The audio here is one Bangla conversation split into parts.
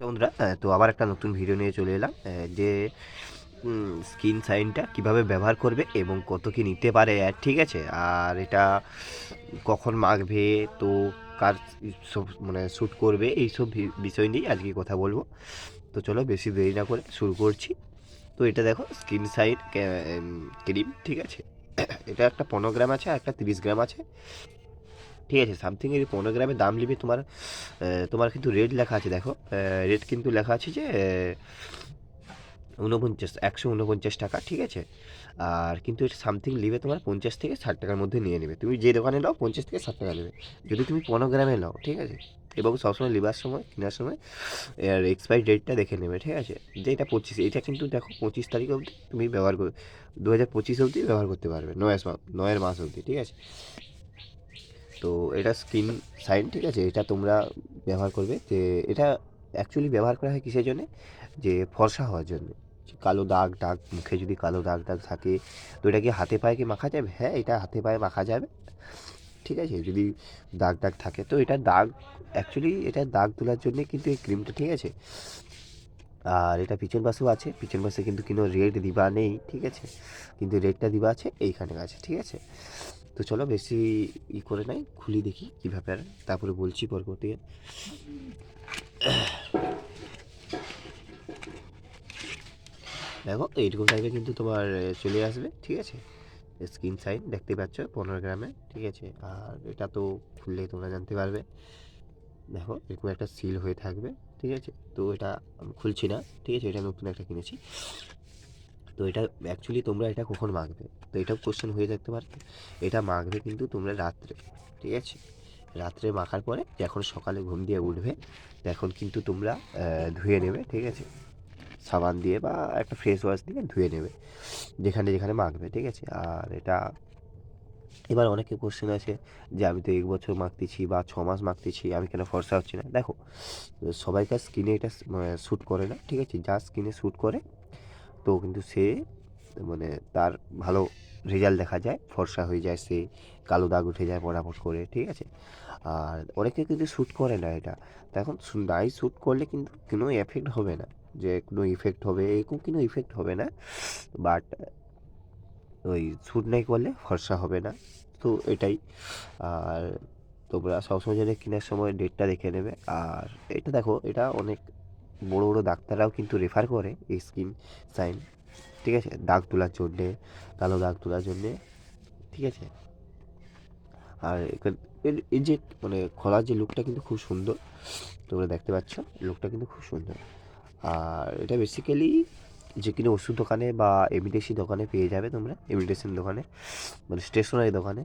বন্ধুরা তো আবার একটা নতুন ভিডিও নিয়ে চলে এলাম যে স্কিন সাইনটা কীভাবে ব্যবহার করবে এবং কত কি নিতে পারে ঠিক আছে? আর এটা কখন মাখবে, তো কার সব মানে শ্যুট করবে এইসব বিষয় নিয়েই আজকে কথা বলব। তো চলো বেশি দেরি না করে শুরু করছি। তো এটা দেখো স্কিন সাইন ক্রিম ঠিক আছে? এটা একটা পনেরো গ্রাম আছে, আর একটা তিরিশ গ্রাম আছে। ঠিক আছে সামথিং এর পনেরো গ্রামের দাম নেবে তোমার তোমার কিন্তু রেট লেখা আছে দেখো রেট কিন্তু লেখা আছে যে আহ, ঊনপঞ্চাশ একশো ঊনপঞ্চাশ টাকা ঠিক আছে? আর কিন্তু এটা সামথিং নেবে তোমার পঞ্চাশ থেকে ষাট টাকার মধ্যে নিয়ে নেবে। তুমি যে দোকানে নাও পঞ্চাশ থেকে ষাট টাকা নেবে। যদি তুমি পনেরো গ্রামে নাও ঠিক আছে? এবং সবসময় নেবার সময় কেনার সময় এর এক্সপায়ারি ডেটটা দেখে নেবে ঠিক আছে? যে এটা পঁচিশ এটা কিন্তু দেখো পঁচিশ তারিখ অবধি তুমি ব্যবহার করবে দু হাজার পঁচিশ অবধি ব্যবহার করতে পারবে নয় মাস নয়ের মাস অবধি ঠিক আছে? তো এটা স্কিন সাইন ঠিক আছে? এটা তোমরা ব্যবহার করবে যে এটা অ্যাকচুয়ালি ব্যবহার করা হয় কিসের জন্যে? যে ফর্সা হওয়ার জন্য। কালো দাগ দাগ, মুখে যদি কালো দাগ দাগ থাকে, তো এটা কি হাতে পায়ে কি মাখা যাবে? হ্যাঁ এটা হাতে পায়ে মাখা যাবে। ঠিক আছে? যদি দাগ দাগ থাকে, তো এটা দাগ অ্যাকচুয়ালি এটা দাগ তোলার জন্যে কিন্তু এই ক্রিমটা ঠিক আছে? আর এটা পিছন পাশেও আছে। পিছন পাশে কিন্তু কোনো রেড দিবা নেই, ঠিক আছে? কিন্তু রেডটা দিবা আছে, এইখানে আছে, ঠিক আছে? তো চলো বেশি ই করে নাই, খুলি দেখি কী ব্যাপার তারপরে বলছি পরবর্তী। দেখো এইরকম টাইপের কিন্তু তোমার চলে আসবে, ঠিক আছে? স্ক্রিন সাইন দেখতে পাচ্ছ, পনেরো গ্রামে, ঠিক আছে? আর এটা তো খুললে তোমরা জানতে পারবে। দেখো, এরকম একটা সিল হয়ে থাকবে, ঠিক আছে? তো এটা আমি খুলছি না, ঠিক আছে? এটা নতুন একটা কিনেছি। তো এটা অ্যাকচুয়ালি তোমরা এটা কখন মাখবে তো এটাও কোশ্চেন হয়ে থাকতে পারে। এটা মাখবে কিন্তু তোমরা রাত্রে, ঠিক আছে? রাত্রে মাখার পরে যখন সকালে ঘুম দিয়ে উঠবে, তখন কিন্তু তোমরা ধুয়ে নেবে, ঠিক আছে? সাবান দিয়ে বা একটা ফ্রেশ ওয়াশ দিয়ে ধুয়ে নেবে, যেখানে যেখানে মাখবে, ঠিক আছে? আর এটা, এবার অনেকে কোশ্চেন আছে যে আমি তো এক বছর মাখতেছি বা ছ মাস মাখতেছি, আমি কেন ফর্সা হচ্ছি না? দেখো, সবাইকার স্কিনে এটা শ্যুট করে না, ঠিক আছে? যা স্কিনে শ্যুট করে তো কিন্তু সে মানে তার ভালো রেজাল্ট দেখা যায়, ফর্সা হয়ে যায় সে, কালো দাগ উঠে যায় পড়াপট করে, ঠিক আছে? আর অনেকে কিন্তু শ্যুট করে না এটা। এখন নাই শ্যুট করলে কিন্তু কোনো এফেক্ট হবে না, যে কোনো ইফেক্ট হবে, এরকম কোনো ইফেক্ট হবে না। বাট ওই শ্যুট নাই করলে ফর্সা হবে না, তো এটাই। আর তোমরা সবসময় যেন কেনার সময় ডেটটা দেখে নেবে। আর এটা দেখো, এটা অনেক বড় বড় ডাক্তাররাও কিন্তু রেফার করে এই স্কিন সাইন ঠিক আছে? দাগ তোলার জন্যে, কালো দাগ তোলার জন্যে, ঠিক আছে? আর এর- এই যে মানে খোলার যে লুকটা কিন্তু খুব সুন্দর, তোমরা দেখতে পাচ্ছ লুকটা কিন্তু খুব সুন্দর। আর এটা বেসিক্যালি যে কিনা ওষুধ দোকানে বা এমিটেশি দোকানে পেয়ে যাবে তোমরা এমিটেশন দোকানে মানে স্টেশনারি দোকানে।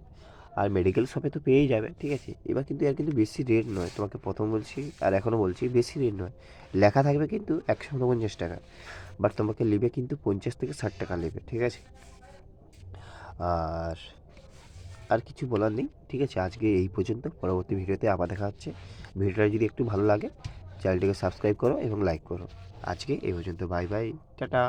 আর মেডিকেল শপে তো পেয়েই যাবে, ঠিক আছে? এবার কিন্তু এর কিন্তু বেশি রেট নয়, তোমাকে প্রথম বলছি আর এখনও বলছি বেশি রেট নয়। লেখা থাকবে কিন্তু একশো উনপঞ্চাশ টাকা বাট তোমাকে নেবে কিন্তু পঞ্চাশ থেকে ষাট টাকা নেবে, ঠিক আছে? আর আর কিছু বলার নেই, ঠিক আছে? আজকে এই পর্যন্ত, পরবর্তী ভিডিওতে আবার দেখা হচ্ছে। ভিডিওটা যদি একটু ভালো লাগে চ্যানেলটিকে সাবস্ক্রাইব করো এবং লাইক করো। আজকে এই পর্যন্ত বাই বাই টাটা।